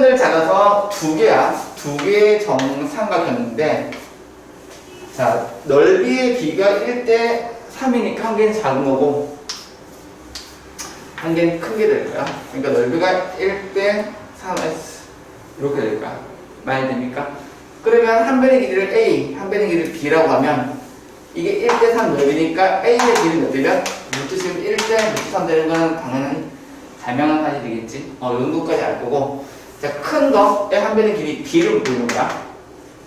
평면을 잘라서 두 개야. 두 개의 정삼각형인데, 자, 넓이의 비가 1대 3이니까 한 개는 작은 거고, 한 개는 큰 게 될 거야. 그러니까 넓이가 1대 3S. 이렇게 될 거야. 많이 됩니까? 그러면 한 변의 길이를 A, 한 변의 길이를 B라고 하면, 이게 1대 3 넓이니까 A의 길이는 몇 되면? 루트 지금 1대 루트 3 되는 건 당연히 자명한 사실이겠지. 어, 이 정도까지 알 거고. 자, 큰 거의 한 변의 길이 B를 보는 거야.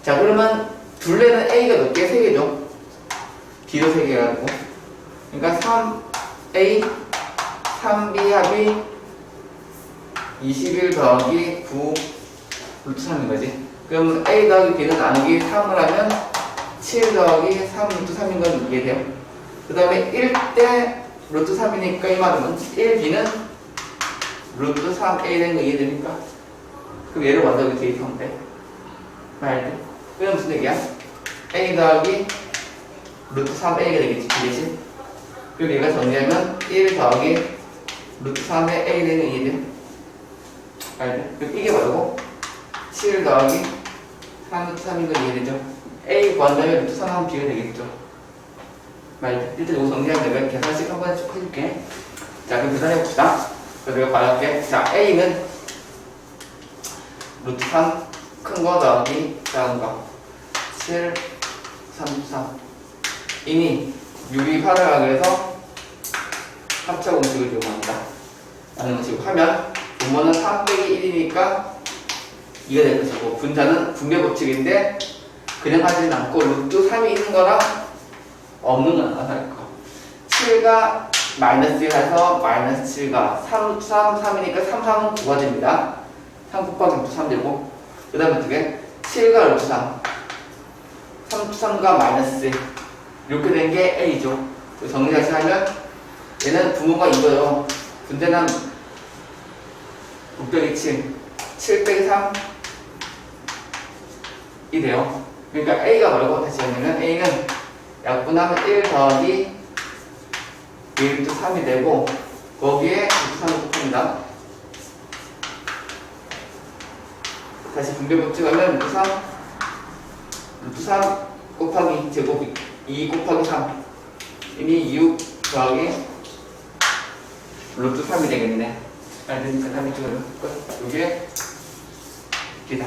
자, 그러면 둘레는 A가 몇 개? 3개죠. B도 3개 가지고. 그러니까 3A, 3B 합이 21 더하기 9 루트 3인 거지. 그럼 A 더하기 B는 나누기 3을 하면 7 더하기 3 루트 3인 건 이해돼요? 그 다음에 1대 루트 3이니까 이 말은 1B는 루트 3A 되는 거 이해됩니까? 그럼 얘를 완전히 그 대입하면 돼. 말돼. 그럼 무슨 얘기야? A 더하기 루트 3A가 되겠지, 그 대신. 그리고 얘가 정리하면 1 더하기 루트 3의 A 되는 거 이해돼? 말돼. 그럼 이게 뭐라고? 7 더하기 3 루트 3인 거 이해되죠? A 구한다면 루트 3 하면 B가 되겠죠? 말돼. 일단 이거 정리하면 내가 계산식 한 번에 쭉 해줄게. 자, 그럼 계산해 봅시다. 그래서 내가 받을게. 자, A는 루트 3 큰거 더하기 작은 거 7, 3, 3 이미 유리 활용하기 위해서 합차 공식을 이용합니다. 라는 것이고 하면 분모는 3 빼기 1이니까 2가 될 것이고 분자는 분배 법칙인데 그냥 하지는 않고 루트 3이 있는 거랑 없는 거는 하나일 거 7가 마이너스 1 해서 마이너스 7가 3 루트 3, 3이니까 3, 3은 9가 됩니다. 3 곱하기 루트 3 되고 그 다음에 어떻게? 7가 루트 3 3 루트 3과 마이너스 1 이렇게 된 게 A죠. 정리 다시 하면 얘는 부모가 이거요. 분대는 6 빼기 7 7 빼기 3 이래요. 그러니까 A가 뭐라고 다시 하면 A는 약분하면 1 더하기 1 루트 3이 되고 거기에 루트 3을 곱합니다 다시 분배 법칙하면 루트 3 루트 3 곱하기 제곱 2 곱하기 3 이미 6 더하기 루트 3이 되겠네. 알겠습니까? 3이 찍어요 이게 기다